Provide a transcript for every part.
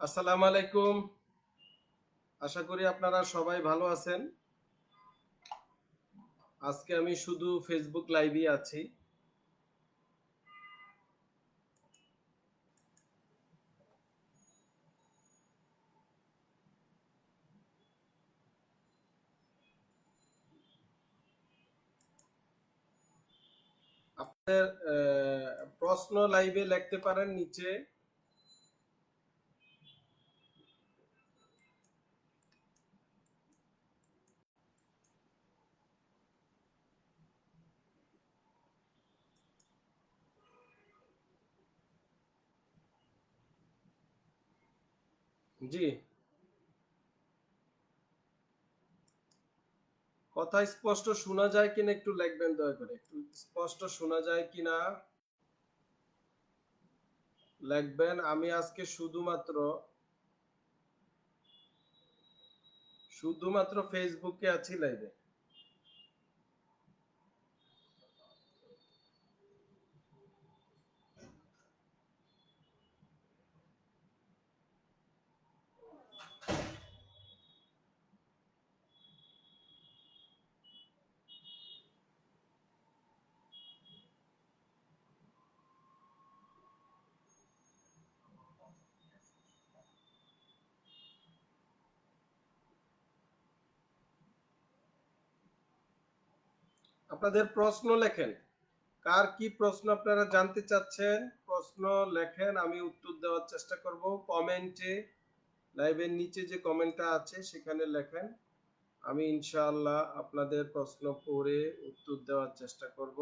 আসসালামু আলাইকুম আশা করি আপনারা সবাই ভালো আছেন। আজকে আমি শুধু ফেসবুক লাইভে আছি। প্রশ্ন লাইভে লিখতে পারেন নিচে। জি। কথা স্পষ্ট শোনা যায় কিনা একটু লিখবেন দয়া করে। একটু স্পষ্ট শোনা যায় কিনা লিখবেন। আমি আজকে শুধুমাত্র শুধুমাত্র ফেসবুকে আছি লাইভে আপনাদের প্রশ্ন লেখেন। কার কি প্রশ্ন আপনারা জানতে চাচ্ছেন? প্রশ্ন লেখেন, আমি উত্তর দেওয়ার চেষ্টা করব। কমেন্টে, লাইভের নিচে যে কমেন্টটা আছে সেখানে লেখেন। আমি ইনশাআল্লাহ আপনাদের প্রশ্ন পড়ে উত্তর দেওয়ার চেষ্টা করব।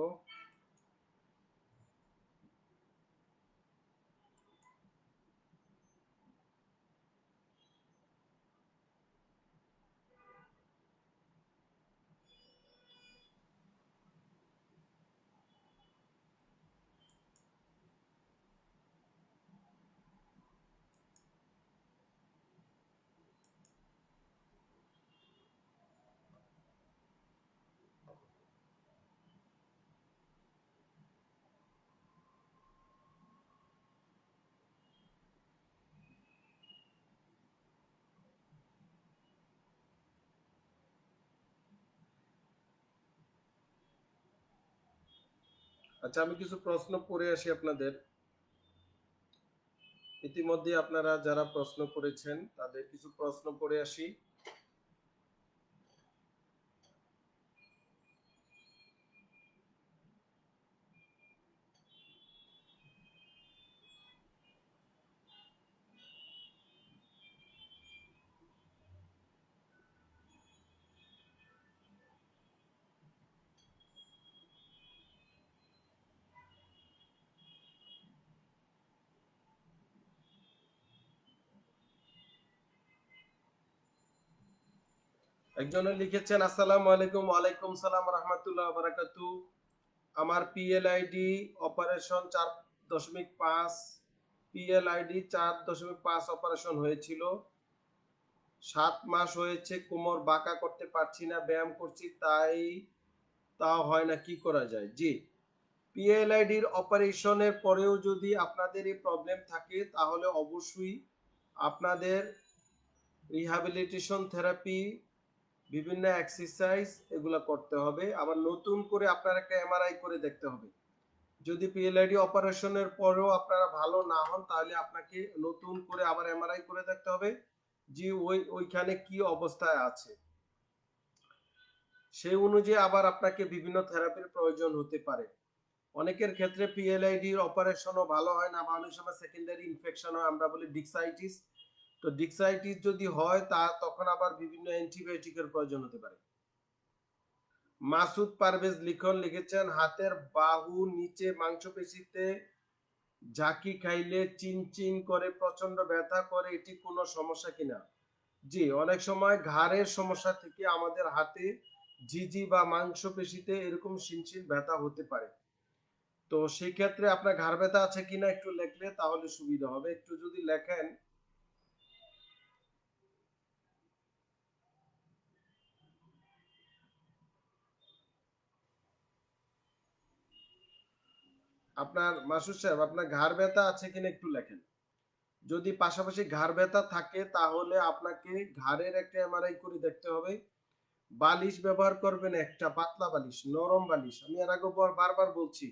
আচ্ছা আমি কিছু প্রশ্ন পড়ে আসি আপনাদের। ইতিমধ্যে আপনারা যারা প্রশ্ন করেছেন, তাদের কিছু প্রশ্ন পড়ে আসি। একজনে লিখেছেন, আসসালামু আলাইকুম, ওয়ালাইকুম সালাম, রহমতুল্লাহ বারাকাতু। আমার পিএলআইডি অপারেশন চার দশমিক পাঁচ পিএলআইডি চার দশমিক পাঁচ অপারেশন হয়েছিল। সাত মাস হয়েছে, কোমর বাঁকা করতে পারছি না, ব্যায়াম করছি, তাই তাও হয় না, কি করা যায়? জি পিএলআইডির অপারেশনের পরেও যদি আপনাদের এই প্রবলেম থাকে, তাহলে অবশ্যই আপনাদের রিহ্যাবিলিটেশন থেরাপি বিভিন্ন এক্সারসাইজ এগুলো করতে হবে। আবার নতুন করে আপনার একটা এমআরআই করে দেখতে হবে। যদি পিএলআইডি অপারেশনের পরেও আপনারা ভালো না হন, তাহলে আপনাকে নতুন করে আবার এমআরআই করে দেখতে হবে যে ওই, ওইখানে কি অবস্থায় আছে। সেই অনুযায়ী আবার আপনাকে বিভিন্ন থেরাপির প্রয়োজন হতে পারে। অনেকের ক্ষেত্রে পিএলআইডির অপারেশনও ভালো হয় না, বা অনেক সময় সেকেন্ডারি ইনফেকশন হয়, আমরা বলি ডিক্সাইটিস তো ডিক্সাইটিস যদি হয়, তা তখন আবার বিভিন্ন অ্যান্টিবায়োটিকের প্রয়োজন হতে পারে। মাসুদ পারভেজ লিখন লিখেছেন, হাতের বাহু নিচে মাংসপেশিতে ঝাঁকি খাইলে চিন চিন করে প্রচণ্ড ব্যথা করে, এটি কোনো সমস্যা কিনা? জি, অনেক সময় ঘাড়ের সমস্যা থেকে আমাদের হাতে ঝিঝি বা মাংসপেশিতে এরকম শিনশিন ব্যথা হতে পারে। তো সেই ক্ষেত্রে আপনার ঘাড় ব্যথা আছে কিনা একটু লেখলে তাহলে সুবিধা হবে। একটু যদি লেখেন আপনার মাসুদ সাহেব, আপনার ঘাড় ব্যথা আছে কিনা একটু লেখেন। যদি পাশাপাশি ঘাড় ব্যথা থাকে, তাহলে আপনাকে ঘাড়ের একটা এমআরআই করে দেখতে হবে। বালিশ ব্যবহার করবেন একটা, পাতলা বালিশ, নরম বালিশ। আমি এর আগে বারবার বলছি,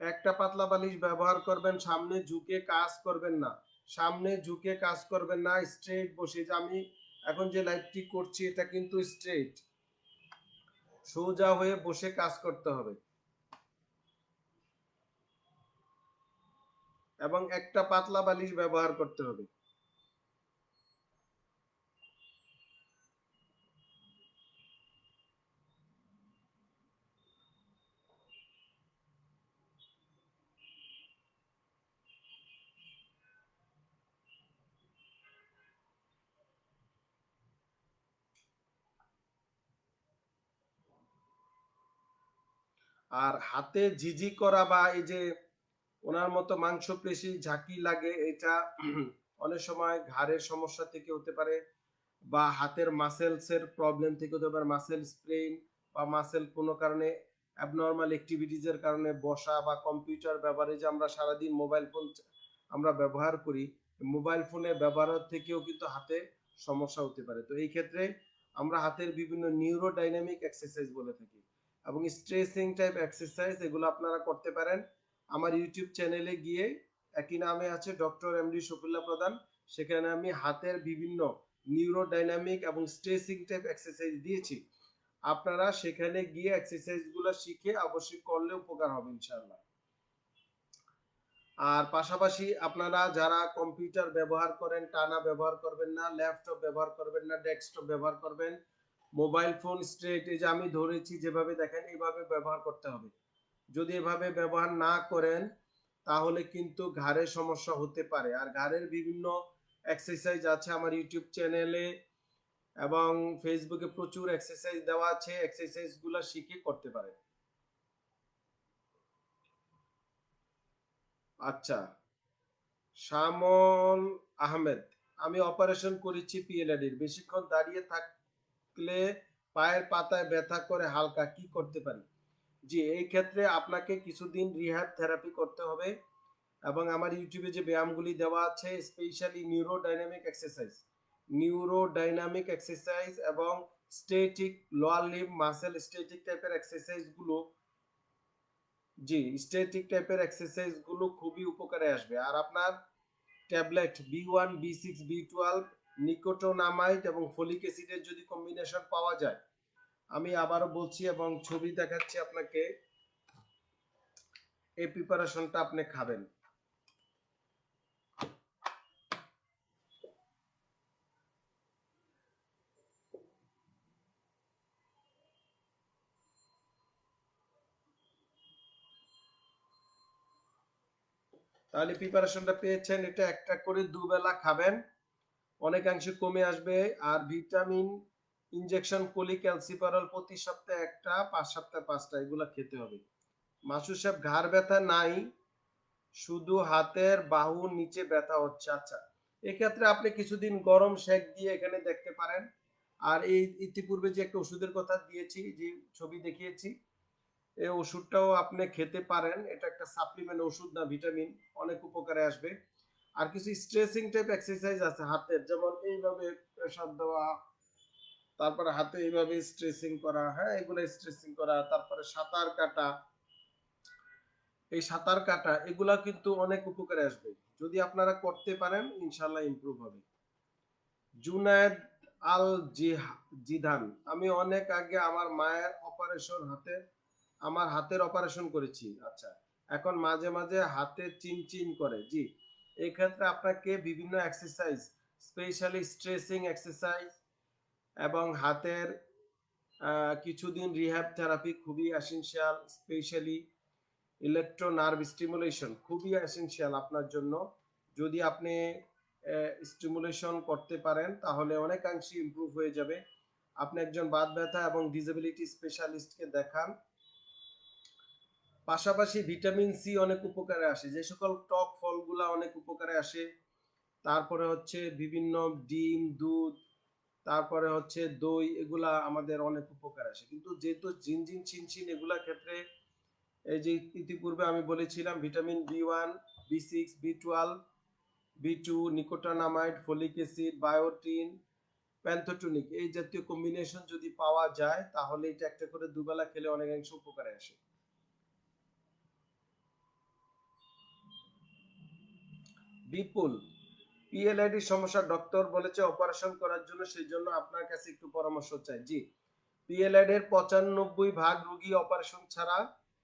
একটা পাতলা বালিশ ব্যবহার করবেন, সামনে ঝুঁকে কাজ করবেন না। সামনে ঝুঁকে কাজ করবেন না স্ট্রেট বসে। যে আমি এখন যে লাইভটি করছি, এটা কিন্তু স্ট্রেট সোজা হয়ে বসে কাজ করতে হবে। এবং একটা পাতলা বালিশ ব্যবহার করতে হবে। আর হাতে ঝিঝি করা বা এই যে ওনার মতো মাংসপেশি ঝাঁকি লাগে, এটা অনেক সময় ঘাড়ের সমস্যা থেকে হতে পারে বা হাতের মাসেলস এর প্রবলেম থেকে হতে পারে মাসেল স্প্রেন বা মাসেল কোনো কারণে অ্যাবনর্মাল অ্যাক্টিভিটিজ এর কারণে বসা বা কম্পিউটার ব্যবহারে যে আমরা সারাদিন মোবাইল ফোন আমরা ব্যবহার করি মোবাইল ফোনে ব্যবহার থেকেও কিন্তু হাতে সমস্যা হতে পারে। তো এই ক্ষেত্রে আমরা হাতের বিভিন্ন নিউরোডাইনামিক এক্সারসাইজ বলে থাকি এবং স্ট্রেসিং টাইপ এক্সারসাইজ এগুলো আপনারা করতে পারেন। আমার ইউটিউব চ্যানেলে গিয়ে একই নামে আছে ডক্টর এমডি শফিল্লা প্রধান। সেখানে আমি হাতের বিভিন্ন নিউরো ডাইনামিক এবং স্ট্রেসিং টাইপ এক্সারসাইজ দিয়েছি। আপনারা সেখানে গিয়ে এক্সারসাইজগুলো শিখে অবশ্যই করলে উপকার হবে ইনশাআল্লাহ। আর পাশাপাশি আপনারা যারা কম্পিউটার ব্যবহার করেন, টানা ব্যবহার করবেন না ল্যাপটপ ব্যবহার করবেন না ডেস্কটপ ব্যবহার করবেন মোবাইল ফোন স্ট্রেট এই যে আমি ধরেছি, যেভাবে দেখেন, এইভাবে ব্যবহার করতে হবে। যদি এভাবে ব্যবহার না করেন, তাহলে কিন্তু ঘাড়ের সমস্যা হতে পারে। আর ঘাড়ের বিভিন্ন এক্সারসাইজ আছে আমার ইউটিউব চ্যানেলে এবং ফেসবুকে প্রচুর এক্সারসাইজ দেওয়া আছে। এক্সারসাইজগুলা শিখে করতে পারে আচ্ছা শামল আহমেদ, আমি অপারেশন করেছি পিএলআডির বেশিক্ষণ দাঁড়িয়ে থাকলে পায়ের পাতায় ব্যথা করে হালকা। কি করতে পারি? জি এই ক্ষেত্রে আপনাকে কিছুদিন রিহ্যাব থেরাপি করতে হবে এবং আমার ইউটিউবে যে ব্যায়ামগুলি দেওয়া আছে specially neuro dynamic exercise neuro dynamic exercise এবং স্টেটিক লোয়ার লিভ মাসেল স্টেটিক টাইপের এক্সারসাইজগুলো, জি স্টেটিক টাইপের এক্সারসাইজগুলো খুবই উপকারে আসবে। আর আপনার tablet B one B six B twelve nicotinamide এবং ফলিক অ্যাসিডের যদি কম্বিনেশন পাওয়া যায় আমি আবারও বলছি এবং ছবি দেখাচ্ছি আপনাকে। এই প্রিপারেশনটা আপনি খাবেন। তাহলে প্রিপারেশনটা পেয়েছেন, এটা একটা করে দুবেলা খাবেন। অনেকাংশে কমে আসবে। আর ভিটামিন ইনজেকশন পলিক্যালসিপারল প্রতি সপ্তাহে একটা, পাঁচ সপ্তাহে পাঁচটা, এগুলা খেতে হবে। মাসুর সাহেব, ঘাড় ব্যথা নাই, শুধু হাতের বাহু নিচে ব্যথা হচ্ছে। আচ্ছা এক্ষেত্রে আপনি কিছুদিন গরম শেক দিয়ে এখানে দেখতে পারেন। আর এই ইতিপূর্বে যে একটা ওষুধের কথা দিয়েছি, যে ছবি দেখিয়েছি এই ওষুধটাও আপনি খেতে পারেন। এটা একটা সাপ্লিমেন্ট ওষুধ না ভিটামিন অনেক উপকারে আসবে। আর কিছু স্ট্রেসিং টাইপ এক্সারসাইজ আছে হাতের, যেমন এইভাবে প্রেসার দেওয়া তারপরে হাতে এইভাবে স্ট্রেসিং করা হ্যাঁ এগুলো স্ট্রেসিং করা, তারপরে সাঁতার কাটা। এই সাঁতার কাটা, এগুলা কিন্তু অনেক উপকারে আসবে। যদি আপনারা করতে পারেন ইনশাল্লাহ ইমপ্রুভ হবে। জুনায়েদ আল জিদান, আমি অনেক আগে আমার মায়ের অপারেশন হাতে, আমার হাতের অপারেশন করেছি। আচ্ছা এখন মাঝে মাঝে হাতে চিনচিন করে। জি, এই ক্ষেত্রে আপনাকে বিভিন্ন এক্সারসাইজ স্পেশালি স্ট্রেসিং এক্সারসাইজ এবং হাতের কিছুদিন রিহ্যাব থেরাপি খুবই essential specially electro nerve stimulation খুবই এসেনশিয়াল আপনার জন্য। যদি আপনি স্টিমুলেশন করতে পারেন, তাহলে অনেকাংশে ইমপ্রুভ হয়ে যাবে। আপনি একজন বাদ ব্যথা এবং ডিসেবিলিটি স্পেশালিস্টকে দেখান। পাশাপাশি ভিটামিন সি অনেক উপকারে আসে। যে সকল টক ফলগুলা অনেক উপকারে আসে। তারপরে হচ্ছে বিভিন্ন ডিম, দুধ তারপরে হচ্ছে দই, এগুলা আমাদের অনেক উপকার আসে। কিন্তু যেহেতু জিনজিন চিনচিন এগুলা ক্ষেত্রে এই যে ইতিপূর্বে আমি বলেছিলাম, vitamin B one, B six, B twelve, B two, nicotinamide, folic acid, biotin, pantothenic এই জাতীয় কম্বিনেশন যদি পাওয়া যায়, তাহলে এটা একটা করে দুবেলা খেলে অনেকাংশ উপকারে আসে। বিপুল পিএলআইডি সমস্যা ডক্টর বলেছে অপারেশন করার জন্য সেই জন্য আপনার কাছে একটু পরামর্শ চাই। জি পিএলআইডি এর পঁচানব্বই ভাগ রোগী অপারেশন ছাড়া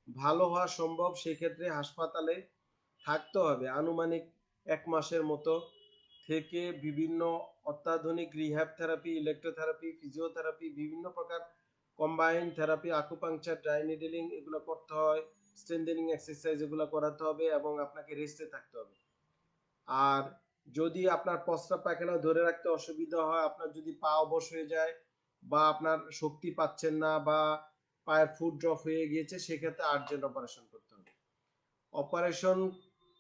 ভালো হওয়া সম্ভব, সেক্ষেত্রে হাসপাতালে থাকতে হবে। আনুমানিক এক মাসের মতো থেকে বিভিন্ন অত্যাধুনিক রিহ্যাব থেরাপি ইলেকট্রোথেরাপি ফিজিওথেরাপি বিভিন্ন প্রকার combine therapy acupuncture dry needling এগুলো করতে হয়। স্ট্রেন্থেনিং এক্সারসাইজ এগুলো করাতে হবে এবং আপনাকে রেস্টে থাকতে হবে। আর যদি আপনার প্রস্রাব পায়খানা ধরে রাখতে অসুবিধা হয়, আপনার যদি পা অবশ হয়ে যায় বা আপনার শক্তি পাচ্ছেন না বা পায়ের ফুট ড্রপ হয়ে গিয়েছে, সেক্ষেত্রে আর্জেন্ট অপারেশন করতে হবে। অপারেশন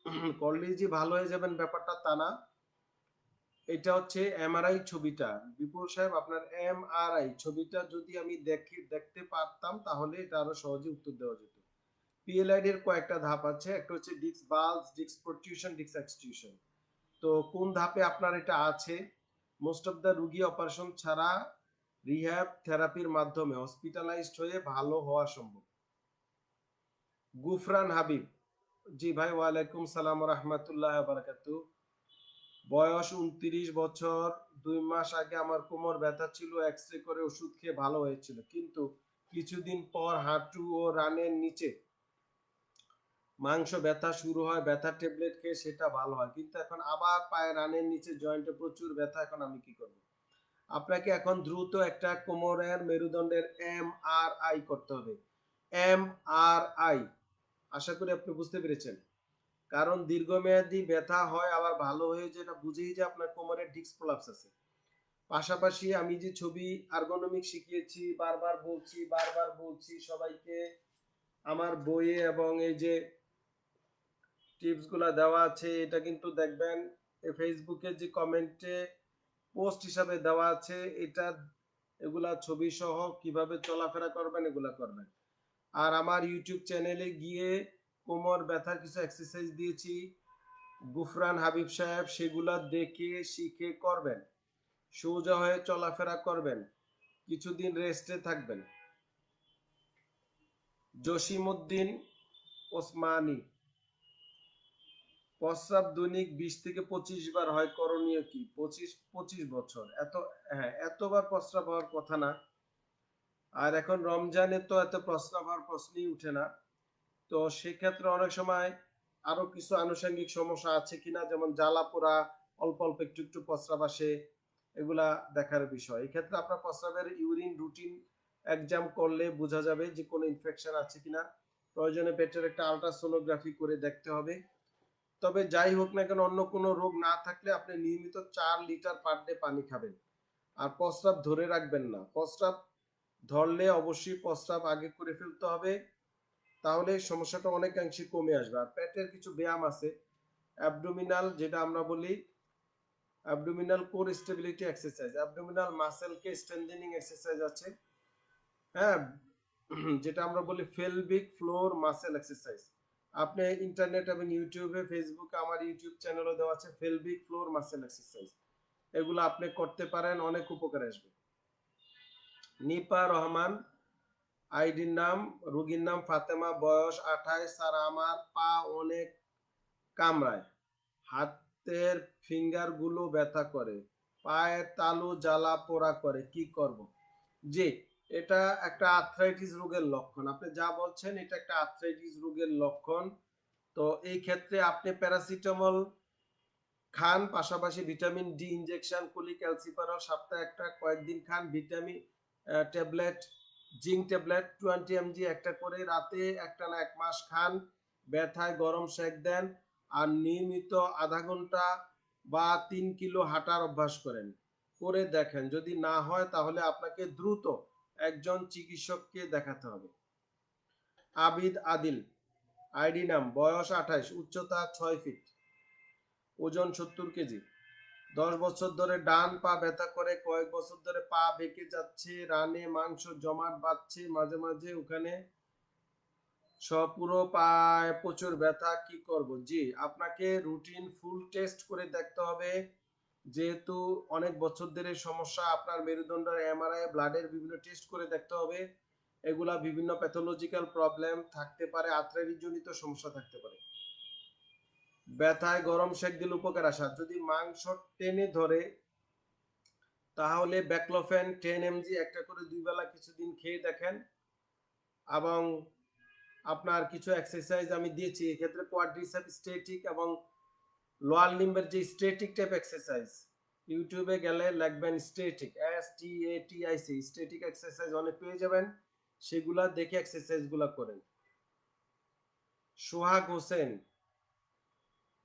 করলেই যে ভালো হয়ে যাবেন ব্যাপারটা তা না। এটা হচ্ছে এমআরআই ছবিটা। বিপুল সাহেব, আপনার এমআরআই ছবিটা যদি আমি দেখি, দেখতে পারতাম, তাহলে এটা আরও সহজে উত্তর দেওয়া যেত। পিএলআইডি এর কয়েকটা ধাপ আছে। একটা হচ্ছে ডিক্স বালস ডিক্স প্রোটিউশন ডিক্স এক্সটিউশন তো কোন ধাপে আপনার এটা আছে? মোস্ট অফ দ্য রুগী অপারেশন ছাড়া রিহ্যাব থেরাপির মাধ্যমে হসপিটালাইজড হয়ে ভালো হওয়া সম্ভব। গুফরান হাবিব, জি ভাই, ওয়ালাইকুম সালাম রহমতুল্লাহ বারাকাতু। বয়স উনত্রিশ বছর, দুই মাস আগে আমার কোমর ব্যথা ছিল এক্স রে করে ওষুধ খেয়ে ভালো হয়েছিল। কিন্তু কিছুদিন পর হাঁটু ও রানের নিচে মাংস ব্যথা শুরু হয় ব্যথা ট্যাবলেট খেয়ে সেটা ভালো হয়। কিন্তু এখন আবার পায়ে রানের নিচে জয়েন্টে প্রচুর ব্যথা, এখন আমি কি করব? আপনাকে এখন দ্রুত একটা কোমরের মেরুদণ্ডের এম আর আই করতে হবে। এম আর আই আশা করি আপনি বুঝতে পেরেছেন। কারণ দীর্ঘমেয়াদী ব্যথা হয়, আবার ভালো হয়ে না, বুঝেই যে আপনার কোমরে ডিস্ক প্রলাপস আছে। পাশাপাশি আমি যে ছবি আর্গোনমিক শিখিয়েছি, বারবার বলছি বারবার বলছি সবাইকে, আমার বইয়ে এবং এই যে টিপসগুলা দেওয়া আছে, এটা কিন্তু দেখবেন ফেসবুকে যে কমেন্টে পোস্ট হিসাবে দেওয়া আছে, এটা, এগুলা ছবি সহ কীভাবে চলাফেরা করবেন, এগুলা করবেন। আর আমার ইউটিউব চ্যানেলে গিয়ে কোমর ব্যথার কিছু এক্সারসাইজ দিয়েছি, গুফরান হাবিব সাহেব সেগুলা দেখে, শিখে করবেন। সোজা হয়ে চলাফেরা করবেন, কিছুদিন রেস্টে থাকবেন। জসিমউদ্দিন ওসমানী প্রস্রাব দৈনিক বিশ থেকে পঁচিশ বার হয়, করণীয় কি? পঁচিশ পঁচিশ বছর। এত হ্যাঁ এতবার প্রস্রাব হওয়ার কথা না। আর এখন রমজানে তো এত প্রস্রাব হওয়ার প্রশ্নই উঠে না। তো সেক্ষেত্রে অনেক সময় আরও কিছু আনুষঙ্গিক সমস্যা আছে কিনা? যেমন জ্বালা পোড়া অল্প অল্প একটু একটু প্রস্রাব আসে, এগুলা দেখার বিষয়। এক্ষেত্রে আপনার প্রস্রাবের ইউরিন, রুটিন এক্সাম করলে বোঝা যাবে যে কোনো ইনফেকশন আছে কিনা। প্রয়োজনে পেটের একটা আলট্রাসোনোগ্রাফি করে দেখতে হবে। তবে যাই হোক না কেন, অন্য কোনো রোগ না থাকলে আপনি নিয়মিত চার লিটার পার ডে পানি খাবেন। আর প্রস্রাব ধরে রাখবেন না। প্রস্রাব ধরলে অবশ্যই প্রস্রাব আগে করে ফেলতে হবে। তাহলে সমস্যাটা অনেকাংশে কমে আসবে। আর পেটের কিছু ব্যায়াম আছে। অ্যাবডোমিনাল যেটা আমরা বলি abdominal core stability exercise abdominal মাসেলকে strengthening exercise আছে। হ্যাঁ যেটা আমরা বলি ফেলবিক ফ্লোর মাসেল এক্সারসাইজ আপনি ইন্টারনেট এবং ইউটিউবে ফেসবুকে আমার ইউটিউব চ্যানেলও দেওয়া আছে ফেলবিক ফ্লোর মাসেল এক্সারসাইজ এগুলো আপনি করতে পারেন, অনেক উপকার আসবে। নিপা রহমান আইডির নাম, রোগীর নাম ফাতেমা, বয়স আঠাইশ আর আমার পা অনেক কামড়ায়। হাতের ফিঙ্গারগুলো ব্যথা করে, পায়ের তালু জ্বালা পোড়া করে, কি করব? জি এটা একটা আর্থ্রাইটিস রোগের লক্ষণ। আপনি যা বলছেন, এটা একটা আর্থ্রাইটিস রোগের লক্ষণ। তো এই ক্ষেত্রে আপনি প্যারাসিটামল খান, পাশাপাশি ভিটামিন ডি ইনজেকশন কুলি ক্যালসিপারল সপ্তাহে একটা, কয়েকদিন খান vitamin tablet zinc tablet twenty MG একটা করে রাতে একটা না এক মাস খান, ব্যথায় গরম সেক দেন, আর নিয়মিত আধা ঘণ্টা বা তিন কিলো হাঁটার অভ্যাস করেন। করে দেখেন, যদি না হয় তাহলে আপনাকে দ্রুত একজন চিকিৎসককে দেখাতে হবে। আবিদ আদিল, আইডি নাম, বয়স আঠাইশ, উচ্চতা ছয় ফিট, ওজন সত্তর কেজি। দশ বছর ধরে ডান পা ব্যথা করে, কয়েক বছর ধরে পা বেঁকে যাচ্ছে, রানে মাংস জমাট বাঁধছে, মাঝে মাঝে ওখানে সব পুরো পায় প্রচুর ব্যথা, কি করব? জি, আপনাকে রুটিন ফুল টেস্ট করে দেখতে হবে। যেহেতু অনেক বছর ধরে সমস্যা, আপনার মেরুদণ্ডের এমআরআই ব্লাডের বিভিন্ন টেস্ট করে দেখতে হবে। এগুলা বিভিন্ন প্যাথোলজিক্যাল প্রবলেম থাকতে পারে আর্থ্রাইটিস জনিত সমস্যা থাকতে পারে। ব্যথায় গরম শেক দিলে উপকার আসা। যদি মাংস টেনে ধরে, তাহলে ব্যাকলোফেন টেন এমজি একটা করে দুই বেলা কিছুদিন খেয়ে দেখেন। এবং আপনার কিছু এক্সারসাইজ আমি দিয়েছি। এক্ষেত্রে কোয়াড্রিসেপ স্ট্রেটিক এবং লোয়ার লিম্বের যে স্ট্রেটিক টাইপ এক্সারসাইজ ইউটিউবে গেলে লিখবেন static S T A T I C static exercise অনেক পেয়ে যাবেন। সেগুলা দেখে এক্সারসাইজগুলা করেন। সোহাগ হোসেন,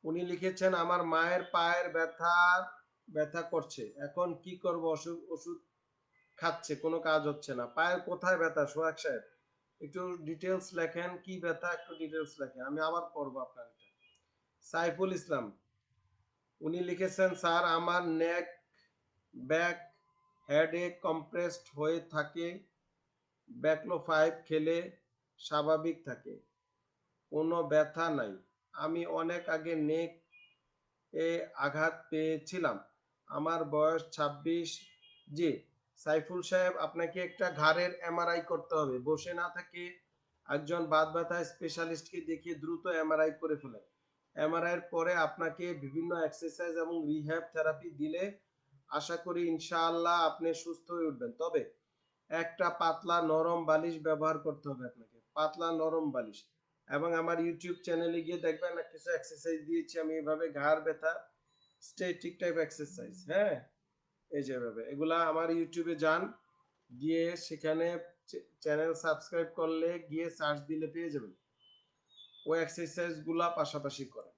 উনি লিখেছেন, আমার মায়ের পায়ের ব্যথা ব্যথা করছে। এখন কি করব? ওষুধ ওষুধ খাচ্ছে, কোনো কাজ হচ্ছে না। পায়ের কোথায় ব্যথা? সোহাগ সাহেব, একটু ডিটেলস লেখেন, কি ব্যথা? একটু ডিটেলস লেখেন। আমি আবার পড়ব আপনার এটা। সাইফুল ইসলাম উনি লিখেছেন, স্যার, আমার নেক ব্যাক হেডে কম্প্রেসড হয়ে থাকে। ব্যাকলো ফাইভ খেলে স্বাভাবিক থাকে। কোনো ব্যথা নাই। আমি অনেক আগে নেক এ আঘাত পেয়েছিলাম। আমার বয়স ছাব্বিশ। জি, সাইফুল সাহেব, আপনাকে একটা ঘাড়ের এমআরআই করতে হবে। বসে না থাকে একজন বাদ ব্যথা স্পেশালিস্টকে দেখিয়ে দ্রুত এমআরআই করে ফেলেন। এমআরআই এর পরে আপনাকে বিভিন্ন এক্সারসাইজ এবং রিহ্যাব থেরাপি দিলে আশা করি ইনশাআল্লাহ আপনি সুস্থ হয়ে উঠবেন। তবে একটা পাতলা নরম বালিশ ব্যবহার করতে হবে আপনাকে। পাতলা নরম বালিশ। এবং আমার ইউটিউব চ্যানেলে গিয়ে দেখবেন, কিছু এক্সারসাইজ দিয়েছি আমি এভাবে ঘাড় ব্যথা স্টেটিক টাইপ এক্সারসাইজ হ্যাঁ? এই যে এভাবে। এগুলা আমার ইউটিউবে যান, গিয়ে সেখানে চ্যানেল সাবস্ক্রাইব করলে গিয়ে সার্চ দিলে পেয়ে যাবেন। ওই এক্সারসাইজগুলা পাশাপাশি করেন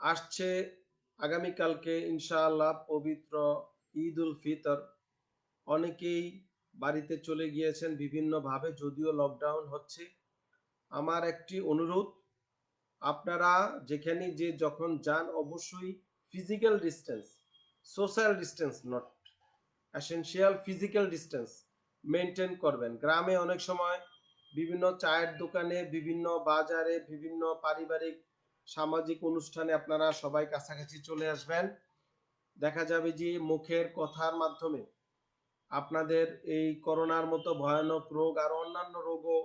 আসছে আগামীকালকে ইনশাআল্লাহ পবিত্র ঈদ উল ফিতর। অনেকেই বাড়িতে চলে গিয়েছেন বিভিন্নভাবে, যদিও লকডাউন হচ্ছে। আমার একটি অনুরোধ, আপনারা যেখানে যে যখন যান অবশ্যই physical distance social distance not essential physical distance maintain করবেন। গ্রামে অনেক সময় বিভিন্ন চায়ের দোকানে, বিভিন্ন বাজারে, বিভিন্ন পারিবারিক, সামাজিক অনুষ্ঠানে আপনারা সবাই কাছাকাছি চলে আসবেন। দেখা যাবে যে মুখের কথার মাধ্যমে আপনাদের এই করোনার মতো ভয়ানক রোগ আর অন্যান্য রোগও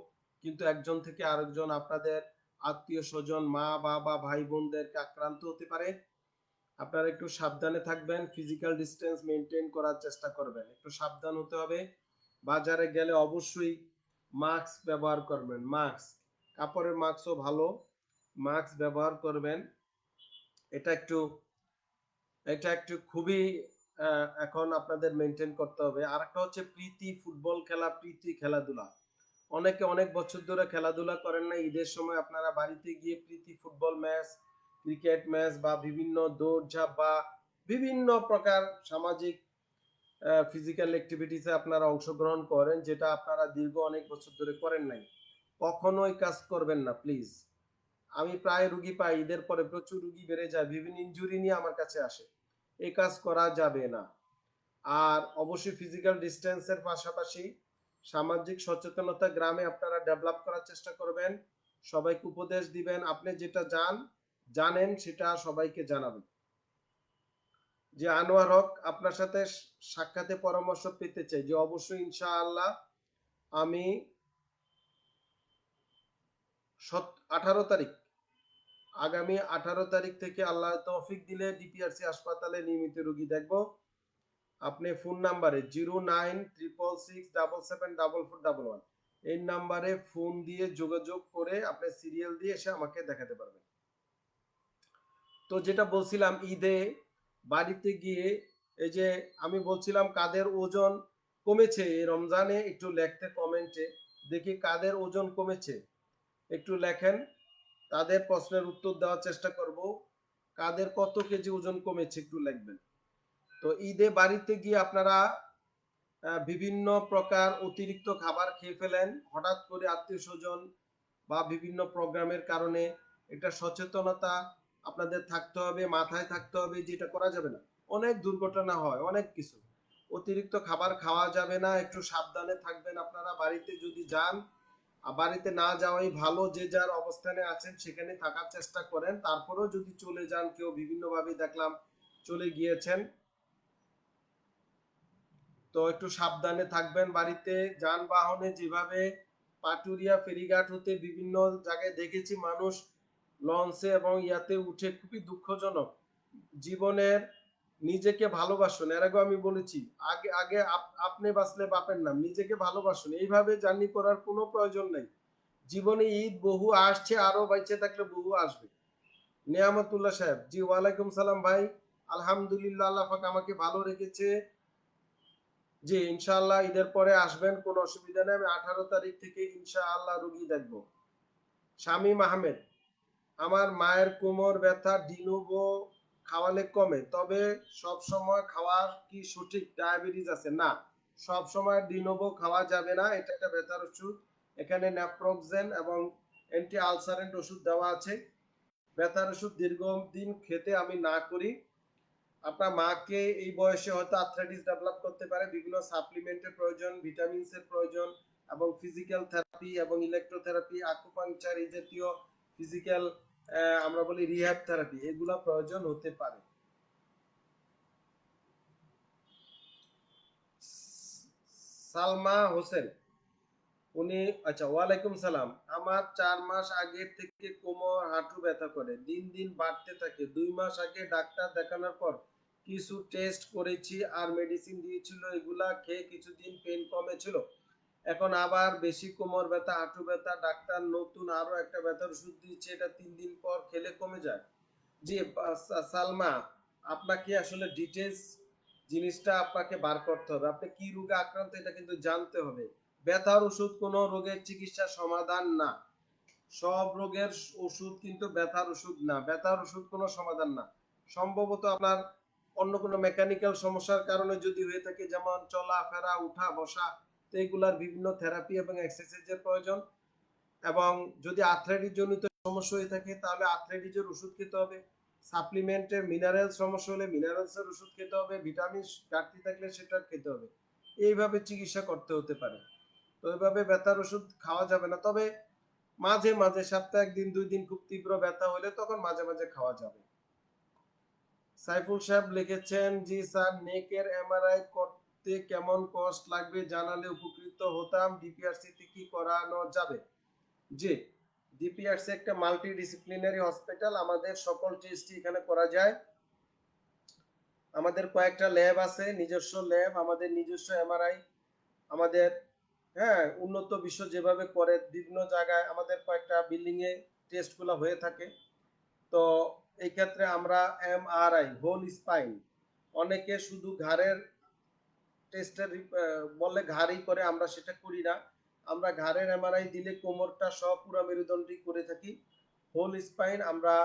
কিন্তু একজন থেকে আরেকজন আপনাদের আত্মীয় স্বজন, মা, বাবা, ভাই বোনদেরকে আক্রান্ত হতে পারে। আপনারা একটু সাবধানে থাকবেন ফিজিক্যাল ডিস্টেন্স মেনটেন করার চেষ্টা করবেন। একটু সাবধান হতে হবে। বাজারে গেলে অবশ্যই মাস্ক ব্যবহার করবেন মাস্ক কাপড়ের মাস্কও ভালো মাস্ক ব্যবহার করবেন। এটা একটু এটা একটু খুবই এখন আপনাদের মেনটেন করতে হবে। আর একটা হচ্ছে প্রীতি ফুটবল খেলা, প্রীতি খেলাধুলা। অনেকে অনেক বছর ধরে খেলাধুলা করেন না। ঈদের সময় আপনারা বাড়িতে গিয়ে প্রীতি ফুটবল ম্যাচ, ক্রিকেট ম্যাচ বা বিভিন্ন দৌড়ঝাঁপ বা বিভিন্ন প্রকার সামাজিক ফিজিক্যাল অ্যাক্টিভিটিসে আপনারা অংশগ্রহণ করেন, যেটা আপনারা দীর্ঘ অনেক বছর ধরে করেন নাই। কখনোই কাজ করবেন না প্লিজ আমি প্রায় রুগী পাই, ঈদের পরে প্রচুর রুগী বেড়ে যায়, বিভিন্ন ইনজুরি নিয়ে আমার কাছে আসে। এই কাজ করা যাবে না। আর অবশ্যই ফিজিক্যাল ডিস্টেন্সের পাশাপাশি সামাজিক সচেতনতা গ্রামে আপনারা ডেভেলপ করার চেষ্টা করবেন। সবাইকে উপদেশ দিবেন, আপনি যেটা জান জানেন সেটা সবাইকে জানাবেন। যে আনোয়ার হক আপনার সাথে সাক্ষাতে পরামর্শ পেতে চাই, যে অবশ্যই ইনশাআল্লাহ আমি আঠারো তারিখ, আগামী আঠারো তারিখ থেকে আল্লাহ তৌফিক দিলে ডিপিআরসি হাসপাতালে নিয়মিত রোগী দেখব। আপনি ফোন নাম্বারে zero nine triple six double seven double four double one এই নাম্বারে ফোন দিয়ে যোগাযোগ করে আপনি সিরিয়াল দিয়ে এসে আমাকে দেখাতে পারবেন। তো যেটা বলছিলাম ঈদে বাড়িতে গিয়ে, এই যে আমি বলছিলাম কাদের ওজন কমেছে, এই রমজানে একটু লেখতে কমেন্টে দেখি কাদের ওজন কমেছে। একটু লেখেন, তাদের প্রশ্নের উত্তর দেওয়ার চেষ্টা করব। কাদের কত কেজি ওজন কমেছে একটু লিখবেন। তো ঈদে বাড়িতে গিয়ে আপনারা বিভিন্ন প্রকার অতিরিক্ত খাবার খেয়ে ফেলেন। হঠাৎ করে আত্মীয় স্বজন বা বিভিন্ন প্রোগ্রামের কারণে এটা সচেতনতা আপনাদের থাকতে হবে, মাথায় থাকতে হবে যেটা করা যাবে না। অনেক দুর্ঘটনা হয়, অনেক কিছু। অতিরিক্ত খাবার খাওয়া যাবে না, একটু সাবধানে থাকবেন আপনারা। বাড়িতে যদি যান বাড়িতে না যাওয়াই ভালো, যে যার অবস্থানে আছেন সেখানে থাকার চেষ্টা করেন। তারপরেও যদি চলে যান, কেউ বিভিন্নভাবে দেখলাম চলে গিয়েছেন। তো একটু সাবধানে থাকবেন বাড়িতে। যানবাহনে যেভাবে পাটুরিয়া, ফেরিঘাট হতে বিভিন্ন জায়গায় দেখেছি মানুষ লঞ্চে এবং ইয়াতে উঠে খুবই দুঃখজনক। জীবনের নিজেকে ভালোবাসুন, এর আগেও আমি বলেছি, আগে আগে আপনি বাঁচলে বাপের নাম, নিজেকে ভালোবাসুন, এইভাবে জার্নি করার কোনো প্রয়োজন নেই। জীবনে ঈদ বহু আসছে আরও বাইচে থাকলে বহু আসবে। নিয়ামতুল্লাহ সাহেব, জি, ওয়ালাইকুম সালাম ভাই, আলহামদুলিল্লাহ, আল্লাহ আমাকে ভালো রেখেছে। জি ইনশাআল্লাহ ঈদের পরে আসবেন, কোনো অসুবিধা নেই। আমি আঠারো তারিখ থেকে ইনশাআল্লাহ রুগী দেখব। শামীম আহমেদ, আমার মায়ের কোমর ব্যথা ডিনোভো খাওয়ালে কমে, তবে সব সময় খাওয়া কি সঠিক ডায়াবেটিস আছে? না সব সময় ডিনোভো খাওয়া যাবে না। এটা একটা ব্যথার ওষুধ। এখানে ন্যাপ্রোক্সেন এবং অ্যান্টি আলসারেন্ট ওষুধ দেওয়া আছে। ব্যথার ওষুধ দীর্ঘদিন খেতে আমি না করি। আপনার মাকে এই বয়সে হয়তো আর্থ্রাইটিস ডেভেলপ করতে পারে, বিভিন্ন সাপ্লিমেন্টের প্রয়োজন ভিটামিনস এর প্রয়োজন এবং ফিজিক্যাল থেরাপি এবং ইলেকট্রোথেরাপি আকুপাংচার এই জাতীয় ফিজিক্যাল আমরা বলি রিহ্যাব থেরাপি এগুলা প্রয়োজন হতে পারে। সালমা হোসেন উনি আচ্ছা ওয়ালাইকুম সালাম। আমার চার মাস আগে থেকে কোমর, হাঁটু ব্যথা করে। দিন দিন বাড়তে থাকে। দুই মাস আগে ডাক্তার দেখানোর পর কিছু টেস্ট করেছি আর মেডিসিন দিয়েছিল। এগুলা খেয়ে কিছুদিন পেন কমেছিল। এখন আবার বেশি কোমর ব্যথা, হাঁটু ব্যথা। ডাক্তার নতুন আরও একটা ব্যথার ওষুধ দিচ্ছে এটা তিন দিন পর খেলে কমে যায়। জি সালমা, আপনাকে আসলে ডিটেলস জিনিসটা আপনাকে বার করতে হবে। আপনি কি রোগে আক্রান্ত, এটা কিন্তু জানতে হবে। ব্যথার ওষুধ কোনো রোগের চিকিৎসার সমাধান না। সব রোগের ওষুধ কিন্তু ব্যথার ওষুধ না। ব্যথার ওষুধ কোনো সমাধান না। সম্ভবত আপনার অন্য কোনো মেকানিক্যাল সমস্যার কারণে যদি হয়ে থাকে, যেমন চলাফেরা উঠা, বসা, তো এগুলার বিভিন্ন থেরাপি এবং এক্সারসাইজের প্রয়োজন। এবং যদি আর্থ্রাইটিস জনিত সমস্যা হয়ে থাকে, তাহলে আর্থ্রাইটিসের ওষুধ খেতে হবে। সাপ্লিমেন্টের মিনারেল সমস্যা হলে মিনারেলসের ওষুধ খেতে হবে। ভিটামিন ঘাটতি থাকলে সেটা খেতে হবে। এইভাবে চিকিৎসা করতে হতে পারে। তো এইভাবে ব্যথার ওষুধ খাওয়া যাবে না। তবে মাঝে মাঝে, সপ্তাহে একদিন, দুই দিন খুব তীব্র ব্যথা হলে তখন মাঝে মাঝে খাওয়া যাবে। সাইফুল সাহেব লিখেছেন, জি স্যার, নেকের এমআরআই করতে কেমন কস্ট লাগবে জানালে উপকৃত হতাম। ডিপিআরসি তে কি করানো যাবে? জি, ডিপিআরসি একটা মাল্টি ডিসিপ্লিনারি হসপিটাল। আমাদের সকল টেস্টই এখানে করা যায়। আমাদের কয়েকটা ল্যাব আছে, নিজস্ব ল্যাব, আমাদের নিজস্ব এমআরআই, আমাদের হ্যাঁ উন্নত বিশ্ব যেভাবে করে, বিভিন্ন জায়গায় আমাদের কয়েকটা বিল্ডিং এ টেস্টগুলো হয়ে থাকে। তো এই ক্ষেত্রে আমরা এমআরআই হোল স্পাইন অনেকে শুধু ঘাড়ের টেস্টের বলে ঘাড়ই করে, আমরা সেটা করি না। আমরা ঘাড়ের এমআরআই দিলে কোমরটা সব পুরো মেরুদণ্ডই করে থাকি। হোল স্পাইন আমরা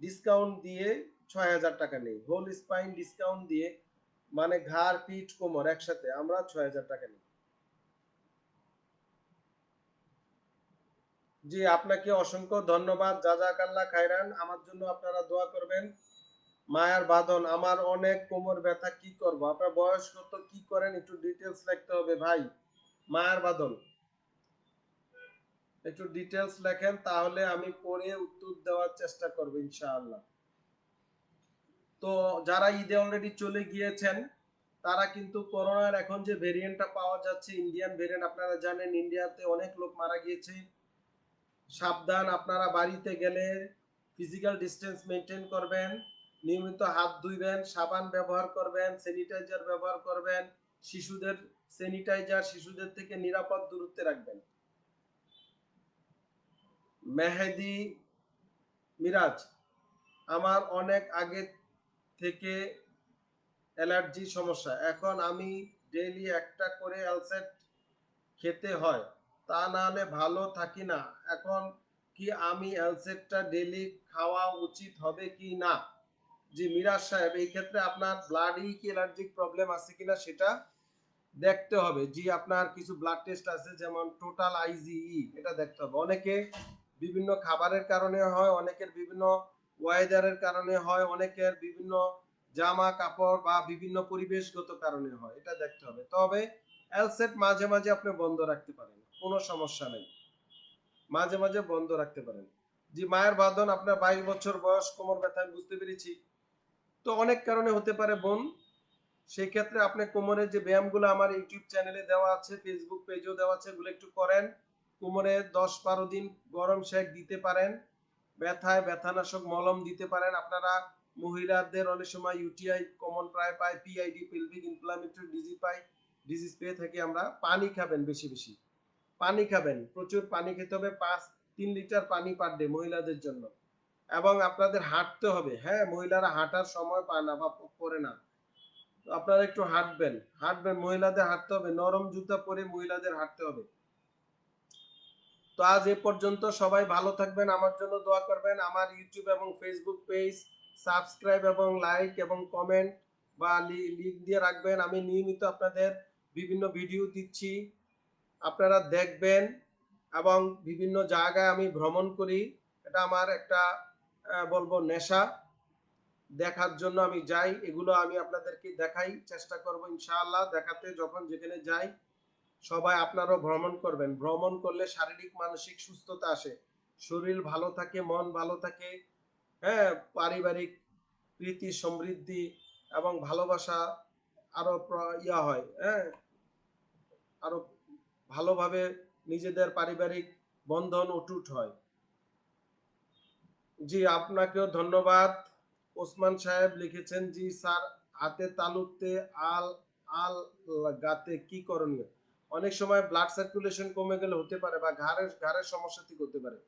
ডিসকাউন্ট দিয়ে ছয় হাজার টাকা নেই। হোল স্পাইন ডিসকাউন্ট দিয়ে মানে ঘাড়, পিঠ, কোমর একসাথে আমরা ছয় হাজার টাকা নিই। জি, আপনাকে অসংখ্য ধন্যবাদ। জাজাকাল্লা খাইরান আমার জন্য আপনারা দোয়া করবেন। মায়ার বাঁধন, আমার অনেক কোমর ব্যথা, কি করব? আপনার বয়স কত, কি করেন? একটু ডিটেলস লিখতে হবে ভাই। মায়ার বাঁধন। একটু ডিটেলস লেখেন, তাহলে আমি পড়ে উত্তর দেওয়ার চেষ্টা করব, ইনশাআল্লাহ। তো যারা ঈদে অলরেডি চলে গিয়েছেন, তারা কিন্তু করোনার এখন যে ভেরিয়েন্টটা পাওয়া যাচ্ছে ইন্ডিয়ান ভেরিয়েন্ট আপনারা জানেন ইন্ডিয়াতে অনেক লোক মারা গিয়েছে। সাবধান, আপনারা বাড়িতে গেলে ফিজিক্যাল ডিস্টেন্স মেনটেন করবেন, নিয়মিত হাত ধুইবেন, সাবান ব্যবহার করবেন স্যানিটাইজার ব্যবহার করবেন, শিশুদের স্যানিটাইজার শিশুদের থেকে নিরাপদ দূরত্বে রাখবেন। মেহেদি মিরাজ, আমার অনেক আগে থেকে অ্যালার্জি সমস্যা, এখন আমি ডেইলি একটা করে অ্যালসেট খেতে হয়। তা না হলে ভালো থাকি না। এখন কি আমি অ্যালসেটটা ডেইলি খাওয়া উচিত হবে কি না? জি, মিরাজ সাহেব, এই ক্ষেত্রে আপনার ব্লাডই কি অ্যালার্জিক প্রবলেম আছে কিনা সেটা দেখতে হবে। জি, আপনার কিছু ব্লাড টেস্ট আছে, যেমন টোটাল আইজিই এটা দেখতে হবে। অনেকে বিভিন্ন খাবারের কারণে হয়, অনেকের বিভিন্ন ওয়েদারের কারণে হয়, অনেকের বিভিন্ন জামা কাপড় বা বিভিন্ন পরিবেশগত কারণে হয়, এটা দেখতে হবে। তবে এলসেট মাঝে মাঝে আপনি বন্ধ রাখতে পারেন। কোনো সমস্যা নেই। মাঝে মাঝে বন্ধ রাখতে পারেন। জি, মায়ের বাঁধন আপনার বাইশ বছর বয়স, কোমর ব্যথা, আমি বুঝতে পেরেছি। তো অনেক কারণে হতে পারে বোন, সেই ক্ষেত্রে আপনি কোমরের যে ব্যায়ামগুলো আমার ইউটিউব চ্যানেলে দেওয়া আছে ফেসবুক পেজেও দেওয়া আছে, এগুলো একটু করেন। কোমরে দশ বারো দিন গরম শেক দিতে পারেন। ব্যথায় ব্যথানাশক মলম দিতে পারেন। আপনারা মহিলাদের অনেক সময় ইউটিআই কমন প্রায় পায় পিআইডি পেলভিক ইনফ্লামেটরি ডিজিজ পাই ডিজিজ পেয়ে থাকি আমরা। পানি খাবেন বেশি বেশি। পানি খাবেন। প্রচুর পানি খেতে হবে, পাঁচ, তিন লিটার পানি পার ডে মহিলাদের জন্য। এবং আপনাদের হাঁটতে হবে। হ্যাঁ মহিলারা হাঁটার সময় পায় না বা পরে না। আপনারা একটু হাঁটবেন। হাঁটবেন, মহিলাদের হাঁটতে হবে। নরম জুতা পরে মহিলাদের হাঁটতে হবে। তো আজ এ পর্যন্ত সবাই ভালো থাকবেন, আমার জন্য দোয়া করবেন। আমার ইউটিউব এবং ফেসবুক পেজ সাবস্ক্রাইব এবং লাইক এবং কমেন্ট বা লিঙ্ক দিয়ে রাখবেন। আমি নিয়মিত আপনাদের বিভিন্ন ভিডিও দিচ্ছি। আপনারা দেখবেন এবং বিভিন্ন জায়গায় আমি ভ্রমণ করি, এটা আমার একটা বলব নেশা। দেখার জন্য আমি যাই, এগুলো আমি আপনাদেরকে দেখাই, চেষ্টা করব ইনশাআল্লাহ দেখাতে যখন যেখানে যাই, সবাই আপনারাও ভ্রমণ করবেন। ভ্রমণ করলে শারীরিক, মানসিক সুস্থতা আসে। শরীর ভালো থাকে, মন ভালো থাকে হ্যাঁ পারিবারিক প্রীতি, সমৃদ্ধি এবং ভালোবাসা আরও ইয়া হয় হ্যাঁ আরও ভালোভাবে নিজেদের পারিবারিক বন্ধন অটুট হয়। জি, আপনাকেও ধন্যবাদ। ওসমান সাহেব লিখেছেন, জি স্যার, হাতে তালুতে আল আল গাতে কি করণীয়? অনেক সময় ব্লাড সার্কুলেশন কমে গেলে হতে পারে বা ঘাড়ের ঘাড়ের সমস্যা থেকে হতে পারে।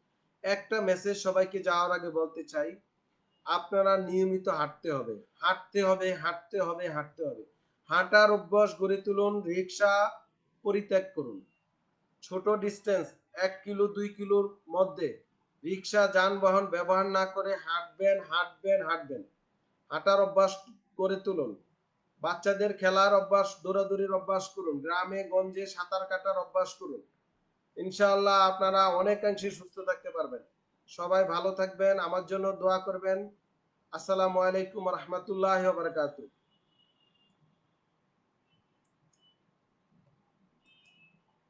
একটা মেসেজ সবাইকে যাওয়ার আগে বলতে চাই, আপনারা নিয়মিত হাঁটতে হবে। হাঁটতে হবে হাঁটতে হবে হাঁটতে হবে। হাঁটার অভ্যাস গড়ে তুলুন, রিক্সা পরিত্যাগ করুন। ছোট ডিস্টেন্স এক কিলো, দুই কিলোর মধ্যে। রিক্সা, যানবাহন ব্যবহার না করে হাঁটবেন হাঁটবেন হাঁটবেন। হাঁটার অভ্যাস করে তুলুন। বাচ্চাদের খেলার অভ্যাস, দৌড়াদৌড়ির অভ্যাস করুন। গ্রামে, গঞ্জে সাঁতার কাটার অভ্যাস করুন। ইনশাআল্লাহ আপনারা অনেকাংশে সুস্থ থাকতে পারবেন। সবাই ভালো থাকবেন, আমার জন্য দোয়া করবেন। আসসালামু আলাইকুম রহমতুল্লাহ বারকাতুহ।